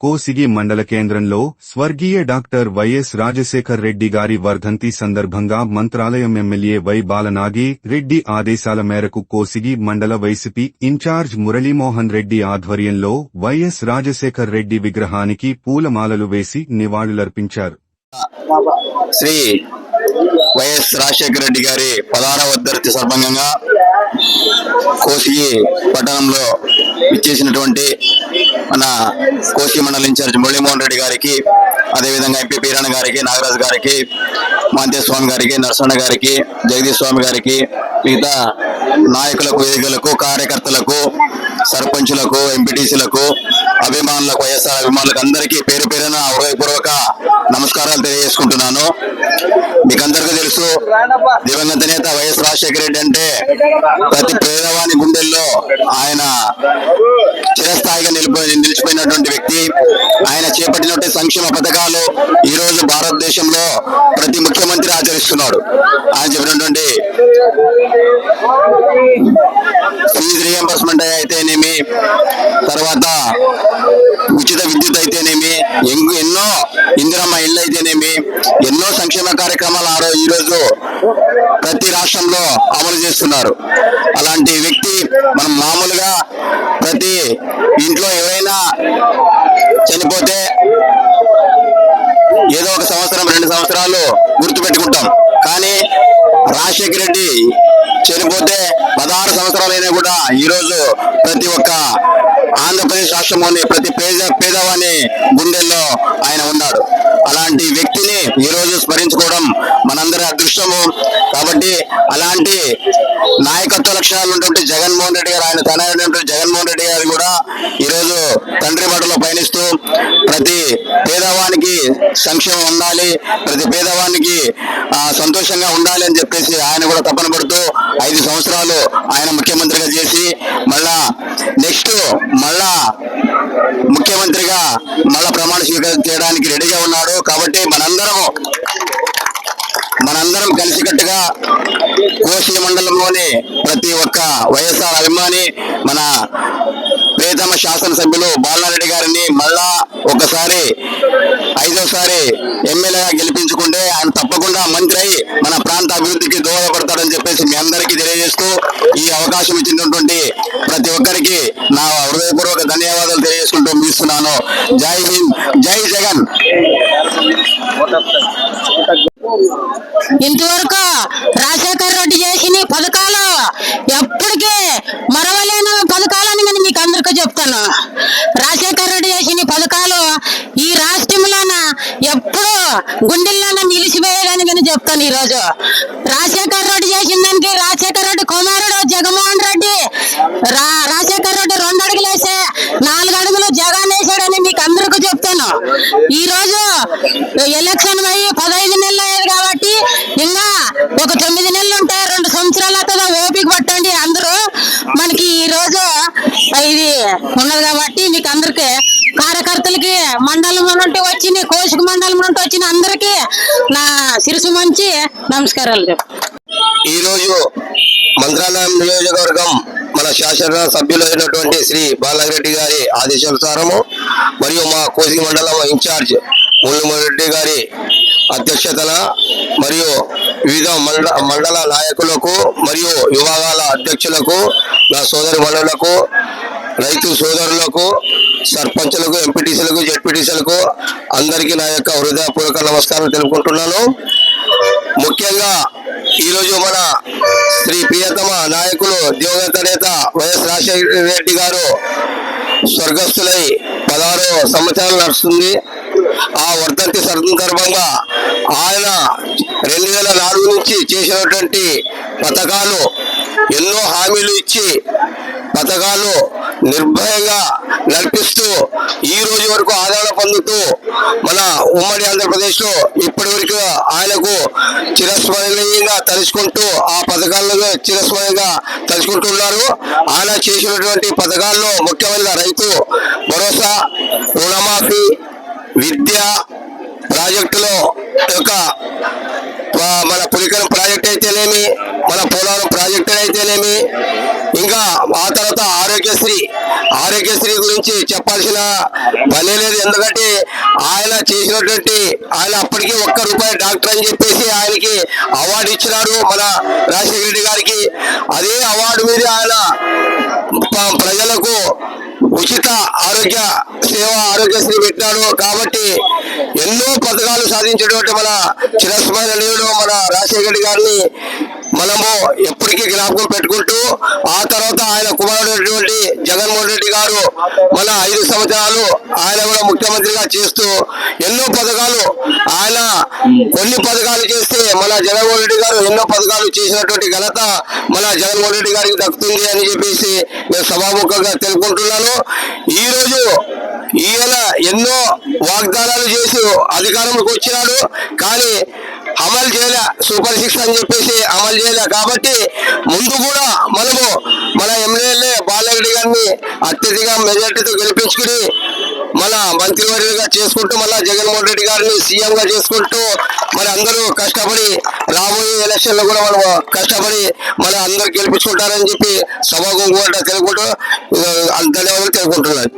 కోసిగి మండల కేంద్రంలో స్వర్గీయ డాక్టర్ వైఎస్ రాజశేఖర్ రెడ్డి గారి వర్ధంతి సందర్భంగా మంత్రాలయం ఎమ్మెల్యే వై బాలనాగి రెడ్డి ఆదేశాల మేరకు కోసిగి మండల వైసీపీ ఇన్ఛార్జ్ మురళీమోహన్ రెడ్డి ఆధ్వర్యంలో వైఎస్ రాజశేఖర్ రెడ్డి విగ్రహానికి పూలమాలలు వేసి నివాళులర్పించారు. శ్రీ వైఎస్ రాజశేఖర రెడ్డి గారి ప్రధాన వర్ధంతి సందర్భంగా కోసి పట్టణంలో ఇచ్చేసినటువంటి మన కోసి మండల ఇన్ఛార్జ్ మురళీమోహన్ రెడ్డి గారికి అదేవిధంగా ఎంపీ పీరణ గారికి నాగరాజు గారికి మాంతేస్వామి గారికి నరసన్న గారికి జగదీష్ స్వామి గారికి మిగతా నాయకులకు వేదికలకు కార్యకర్తలకు సర్పంచులకు ఎంపీటీసీలకు అభిమానులకు వైఎస్ఆర్ అభిమానులకు అందరికీ పేరు పేరున హృదయపూర్వక నమస్కారాలు తెలియజేసుకుంటున్నాను. దివంగత నేత వైఎస్ రాజశేఖర రెడ్డి అంటే ప్రతి పేదవాని గుండెల్లో ఆయన చిరస్థాయిగా నిలిపోయి నిలిచిపోయినటువంటి వ్యక్తి. ఆయన చేపట్టినటువంటి సంక్షేమ పథకాలు ఈ రోజు భారతదేశంలో ప్రతి ముఖ్యమంత్రి ఆచరిస్తున్నాడు. ఆయన చెప్పినటువంటి ఫీజు రియంబర్స్మెంట్ ప్రతి రాష్ట్రంలో అమలు చేస్తున్నారు. అలాంటి వ్యక్తి మనం మామూలుగా ప్రతి ఇంట్లో ఎవరైనా చనిపోతే ఏదో ఒక సంవత్సరం రెండు సంవత్సరాలు గుర్తు పెట్టుకుంటాం కానీ రాజశేఖర రెడ్డి చనిపోతే పదహారు సంవత్సరాలైనా కూడా ఈ రోజు ప్రతి ఒక్క ఆంధ్రప్రదేశ్ రాష్ట్రంలోని ప్రతి పేద పేదవాని గుండెల్లో ఆయన ఉన్నాడు అలాంటి వ్యక్తిని ఈ రోజు స్మరించుకోవడం మనందరి అదృష్టము కాబట్టి అలాంటి నాయకత్వ లక్షణాలు ఉన్నటువంటి జగన్మోహన్ రెడ్డి గారు ఆయన తనైనటువంటి జగన్మోహన్ రెడ్డి గారు కూడా ఈ రోజు తండ్రి బాటలో పయనిస్తూ ప్రతి పేదవానికి సంక్షేమం ఉండాలి ప్రతి పేదవానికి సంతోషంగా ఉండాలి అని చెప్పేసి ఆయన కూడా తపన పడుతూ ఐదు సంవత్సరాలు ఆయన ముఖ్యమంత్రిగా చేసి మళ్ళా నెక్స్ట్ మళ్ళా ముఖ్యమంత్రిగా మళ్ళా ప్రమాణ స్వీకారం చేయడానికి రెడీగా ఉన్నాడు. కాబట్టి మనందరము మనందరం కలిసికట్టుగా కోసి మండలంలోని ప్రతి ఒక్క వైఎస్ఆర్ అభిమాని మన ప్రియతమ శాసనసభ్యులు బాలనారెడ్డి గారిని మళ్ళా ఒకసారి ఐదోసారి ఎమ్మెల్యేగా గెలిపించుకుంటే ఆయన తప్పకుండా మంత్రి అయి మన ప్రాంత అభివృద్ధికి దోహదపడతాడని చెప్పేసి మీ అందరికీ తెలియజేస్తూ ఈ అవకాశం ఇచ్చినటువంటి ప్రతి ఒక్కరికి నా హృదయపూర్వక ధన్యవాదాలు తెలియజేసుకుంటూ ముగిస్తున్నాను. జై హింద్ జై జగన్. ఇంతవరకు రాజశేఖర్ రెడ్డి చేసిన పథకాలు ఎప్పటికీ మరవలేని పథకాలని నేను మీకు అందరికీ చెప్తాను. రాజశేఖర్ రెడ్డి చేసిన పథకాలు ఈ రాష్ట్రంలోన ఎప్పుడు గుండెల్లోన నిలిచిపోయేదని నేను చెప్తాను ఈ రోజు రాజశేఖర్ రెడ్డి చేసిన దానికి రాజశేఖర్ రెడ్డి కుమారుడు జగన్మోహన్ రెడ్డి రా రాజశేఖర్ రెడ్డి రెండు అడుగులు వేసే నాలుగు అడుగులు జగన్ వేసాడని మీకు అందరికీ చెప్తాను ఈ రోజు ఎలక్షన్ అయ్యి పదహైదు నెలలు అయ్యేది కాబట్టి ఇంకా ఒక తొమ్మిది నెలలు ఉంటాయి రెండు సంవత్సరాలు అవుతుందో ఓపిక పట్టండి అందరూ మనకి ఈ రోజు ఇది ఉన్నది కాబట్టి మీకు అందరికి కార్యకర్తలకి మండలం నుండి వచ్చిన కోశిక మండలం నుండి వచ్చిన అందరికి నా శిరసు మంచి నమస్కారాలు చెప్పు. ఈ రోజు మంత్రాలయం నియోజకవర్గం మన శాసన సభ్యులైనటువంటి శ్రీ బాలరెడ్డి గారి ఆదేశానుసారము మరియు మా కోసి మండలం ఇన్ఛార్జ్ ముల్లుమరెడ్డి గారి అధ్యక్షతన మరియు వివిధ మండల మండల నాయకులకు మరియు విభాగాల అధ్యక్షులకు నా సోదరి మండలకు రైతు సోదరులకు సర్పంచులకు ఎంపీటీసీలకు జెడ్పీటీసీలకు అందరికీ నా యొక్క హృదయపూర్వక నమస్కారం తెలుపుకుంటున్నాను. ముఖ్యంగా ఈరోజు మన శ్రీ ప్రియతమ నాయకులు దివంగత నేత వైఎస్ రాజశేఖర రెడ్డి గారు స్వర్గస్థులై పదహారు సంవత్సరాలు నడుస్తుంది. ఆ వర్ధంతి సందర్భంగా ఆయన రెండు వేల నాలుగు నుంచి చేసినటువంటి పథకాలు ఎన్నో హామీలు ఇచ్చి పథకాలు నిర్భయంగా నడిపిస్తూ ఈ రోజు వరకు ఆదరణ పొందుతూ మన ఉమ్మడి ఆంధ్రప్రదేశ్లో ఇప్పటి వరకు ఆయనకు చిరస్మరణీయంగా తలుచుకుంటూ ఆ పథకాలను చిరస్మరణీయంగా తలుచుకుంటున్నారు. ఆయన చేసినటువంటి పథకాల్లో ముఖ్యమైన రైతు భరోసా రుణమాఫీ విద్య ప్రాజెక్టులో యొక్క మన పులికరం ప్రాజెక్ట్ అయితేనేమి మన పోలవరం ప్రాజెక్ట్ అయితేనేమి ఆరోగ్యశ్రీ ఆరోగ్యశ్రీ గురించి చెప్పాల్సిన పనే లేదు. ఎందుకంటే ఆయన చేసినటువంటి ఆయన అప్పటికి ఒక్క రూపాయి డాక్టర్ అని చెప్పేసి ఆయనకి అవార్డు ఇచ్చినాడు మన రాజశేఖర రెడ్డి గారికి. అదే అవార్డు మీద ఆయన ప్రజలకు ఉచిత ఆరోగ్య సేవ ఆరోగ్యశ్రీ పెట్టాడు కాబట్టి ఎన్నో పథకాలు సాధించినటువంటి మన చిరస్మరణీయుడు మన రాజశేఖర్ గారిని మనము ఎప్పటికీ జ్ఞాపకం పెట్టుకుంటూ ఆ తర్వాత ఆయన కుమారుడైనటువంటి జగన్మోహన్ రెడ్డి గారు మన ఐదు సంవత్సరాలు ఆయన కూడా ముఖ్యమంత్రిగా చేస్తూ ఎన్నో పథకాలు ఆయన కొన్ని పథకాలు చేస్తే మన జగన్మోహన్ రెడ్డి గారు ఎన్నో పథకాలు చేసినటువంటి ఘనత మన జగన్మోహన్ రెడ్డి గారికి దక్కుతుంది అని చెప్పేసి సభాముఖంగా తెలుపుకుంటున్నాను. ఈరోజు ఈయన ఎన్నో వాగ్దానాలు చేసి అధికారంలోకి వచ్చినాడు. కానీ అమలు చేయలే. సూపర్ సిక్స్ అని చెప్పేసి అమలు చేయలే. కాబట్టి ముందు కూడా మనము మన ఎమ్మెల్యే బాలరెడ్డి గారిని అత్యధిక మెజార్టీతో గెలిపించుకుని మన మంత్రివర్యులుగా చేసుకుంటూ మళ్ళా జగన్మోహన్ రెడ్డి గారిని సీఎంగా చేసుకుంటూ మరి అందరూ కష్టపడి రాబోయే ఎలక్షన్లో కూడా మనం కష్టపడి మన అందరు గెలిపించుకుంటారని చెప్పి సభాగం కూడా తెలుపుకుంటూ అంత ధన్యవాదాలు తెలుపుకుంటున్నాను